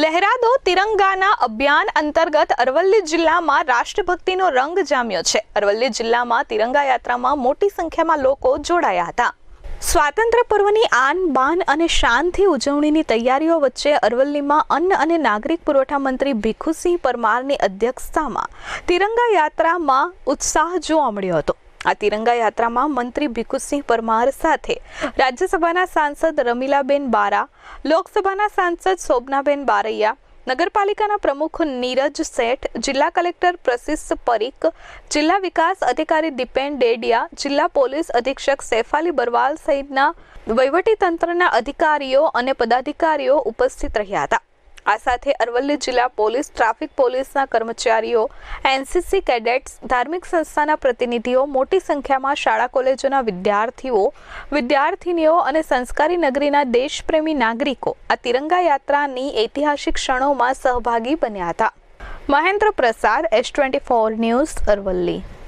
લહેરાદો તિરંગાના અભિયાન અંતર્ગત અરવલ્લી જિલ્લામાં રાષ્ટ્રભક્તિનો રંગ જામ્યો છે. અરવલ્લી જિલ્લામાં તિરંગા યાત્રામાં મોટી સંખ્યામાં લોકો જોડાયા હતા. સ્વાતંત્ર્ય પર્વની આન બાન અને શાનથી ઉજવણીની તૈયારીઓ વચ્ચે અરવલ્લીમાં અન્ન અને નાગરિક પુરવઠા મંત્રી ભીખુસિંહ પરમારની અધ્યક્ષતામાં તિરંગા યાત્રામાં ઉત્સાહ જોવા મળ્યો હતો. આ તિરંગા યાત્રામાં મંત્રી ભીખુસિંહ પરમાર સાથે રાજ્યસભાના સાંસદ રમીલાબેન બારા, લોકસભાના સાંસદ શોભનાબેન બારૈયા, નગરપાલિકાના પ્રમુખ નીરજ શેઠ, જિલ્લા કલેક્ટર પ્રશિષ પરીખ, જિલ્લા વિકાસ અધિકારી દીપેન ડેડિયા, જિલ્લા પોલીસ અધિક્ષક સૈફાલી બરવાલ સહિતના વહીવટીતંત્રના અધિકારીઓ અને પદાધિકારીઓ ઉપસ્થિત રહ્યા હતા. આ સાથે અરવલ્લી જિલ્લા પોલીસ, ટ્રાફિક પોલીસના કર્મચારીઓ, એનસીસી કેડેટ્સ, ધાર્મિક સંસ્થાના પ્રતિનિધિઓ, મોટી સંખ્યામાં શાળા કોલેજોના વિદ્યાર્થીઓ, વિદ્યાર્થિનીઓ અને સંસ્કારી નગરીના દેશપ્રેમી નાગરિકો આ તિરંગા યાત્રાની ઐતિહાસિક ક્ષણોમાં સહભાગી બન્યા હતા. Mahendra Prasad S twenty four news Aravalli.